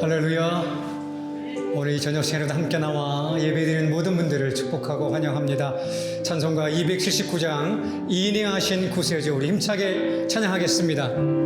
할렐루야. 우리 저녁 시간에도 함께 나와 예배드리는 모든 분들을 축복하고 환영합니다. 찬송가 279장 이인행하신 구세주 우리 힘차게 찬양하겠습니다.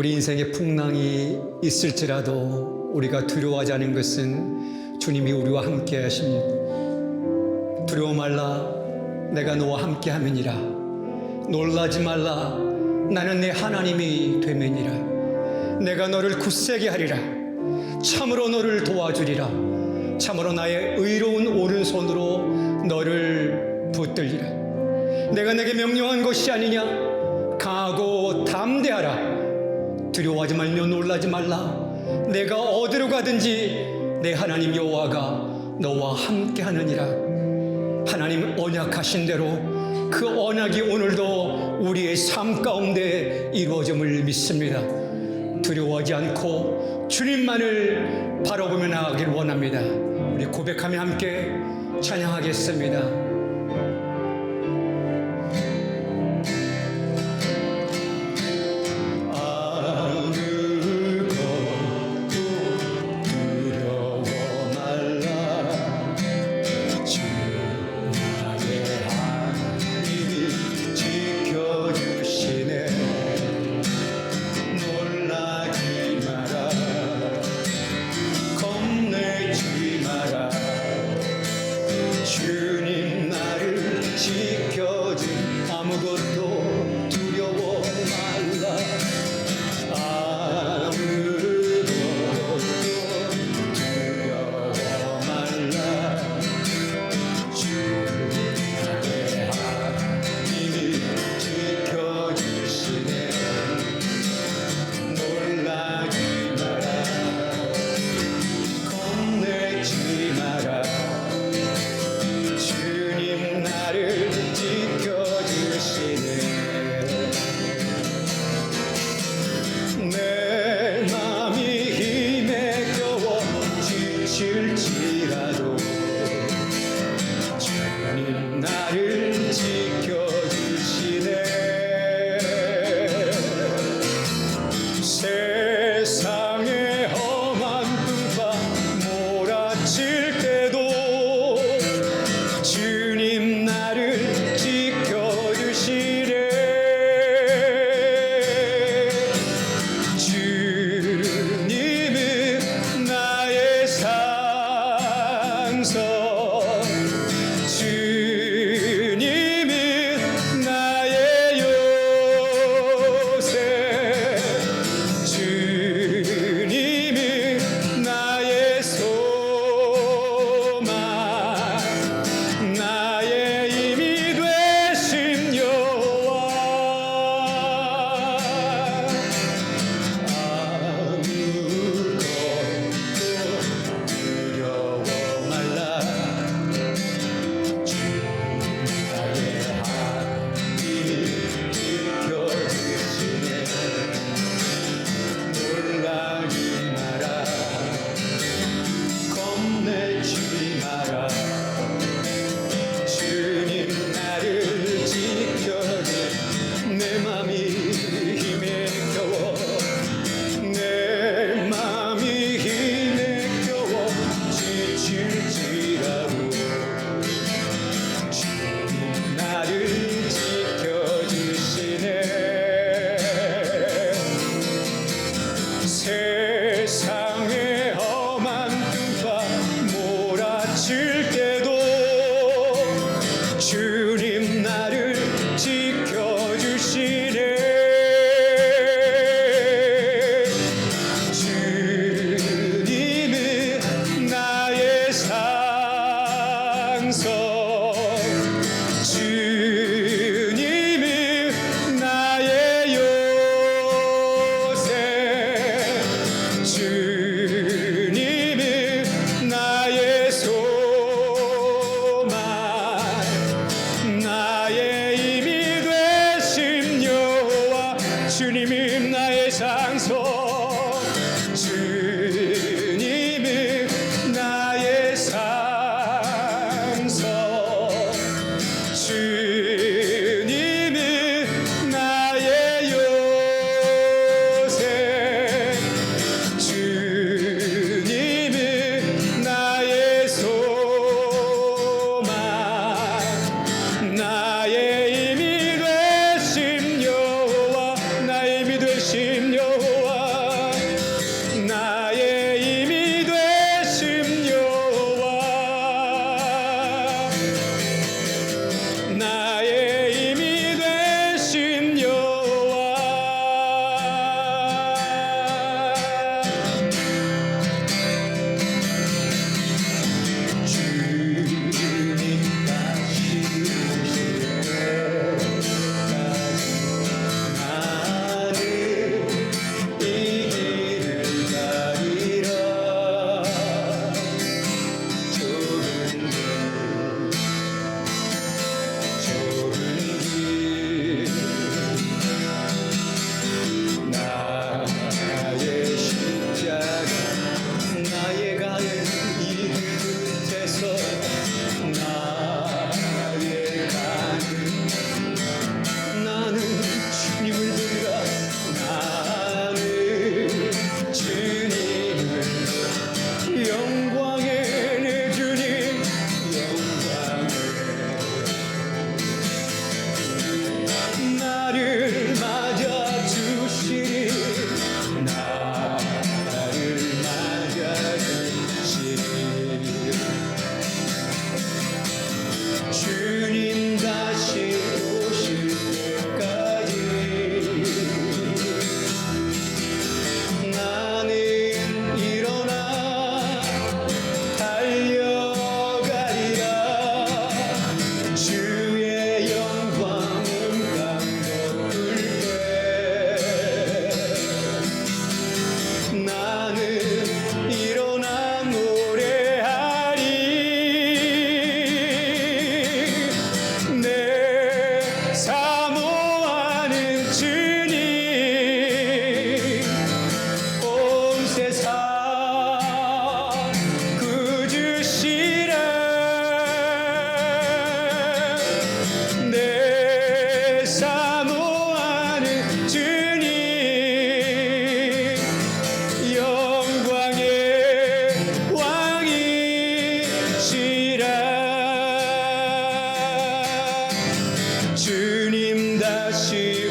우리 인생에 풍랑이 있을지라도 우리가 두려워하지 않은 것은 주님이 우리와 함께 하십니다 두려워 말라. 내가 너와 함께 함이니라. 놀라지 말라. 나는 내 하나님이 되매니라. 내가 너를 굳세게 하리라. 참으로 너를 도와주리라. 참으로 나의 의로운 오른손으로 너를 붙들리라. 내가 내게 명령한 것이 아니냐? 강하고 담대하라 두려워하지 말며 놀라지 말라 내가 어디로 가든지 내 하나님 여호와가 너와 함께 하느니라 하나님 언약하신 대로 그 언약이 오늘도 우리의 삶 가운데 이루어짐을 믿습니다. 두려워하지 않고 주님만을 바라보며 나가길 원합니다. 우리 고백하며 함께 찬양하겠습니다. so 주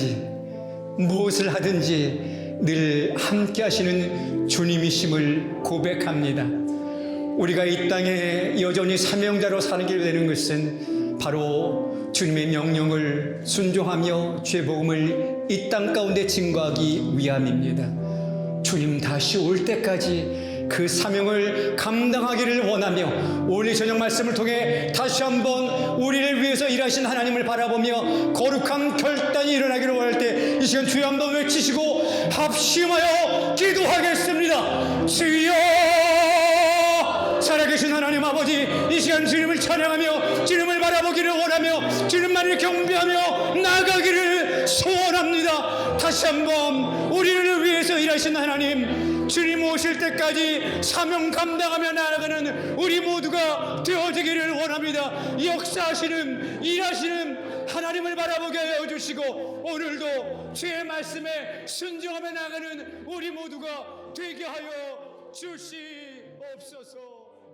가든지 무엇을 하든지 늘 함께 하시는 주님이심을 고백합니다. 우리가 이 땅에 여전히 사명자로 살게 되는 것은 바로 주님의 명령을 순종하며 죄 복음을 이 땅 가운데 증거하기 위함입니다. 주님 다시 올 때까지 그 사명을 감당하기를 원하며 오늘 저녁 말씀을 통해 다시 한번 우리를 위해서 일하신 하나님을 바라보며 거룩한 결단이 일어나기를 원할 때 이 시간 주여 한번 외치시고 합심하여 기도하겠습니다. 주여 살아계신 하나님 아버지 이 시간 주님을 찬양하며 주님을 바라보기를 원하며 주님만을 경배하며 나가기를 소원합니다 다시 한번 우리를 위해서 일하신 하나님 주님 오실 때까지 사명 감당하며 나아가는 우리 모두가 되어지기를 원합니다. 역사하시는 일하시는 하나님을 바라보게 하여 주시고 오늘도 주의 말씀에 순종하며 나가는 우리 모두가 되게 하여 주시옵소서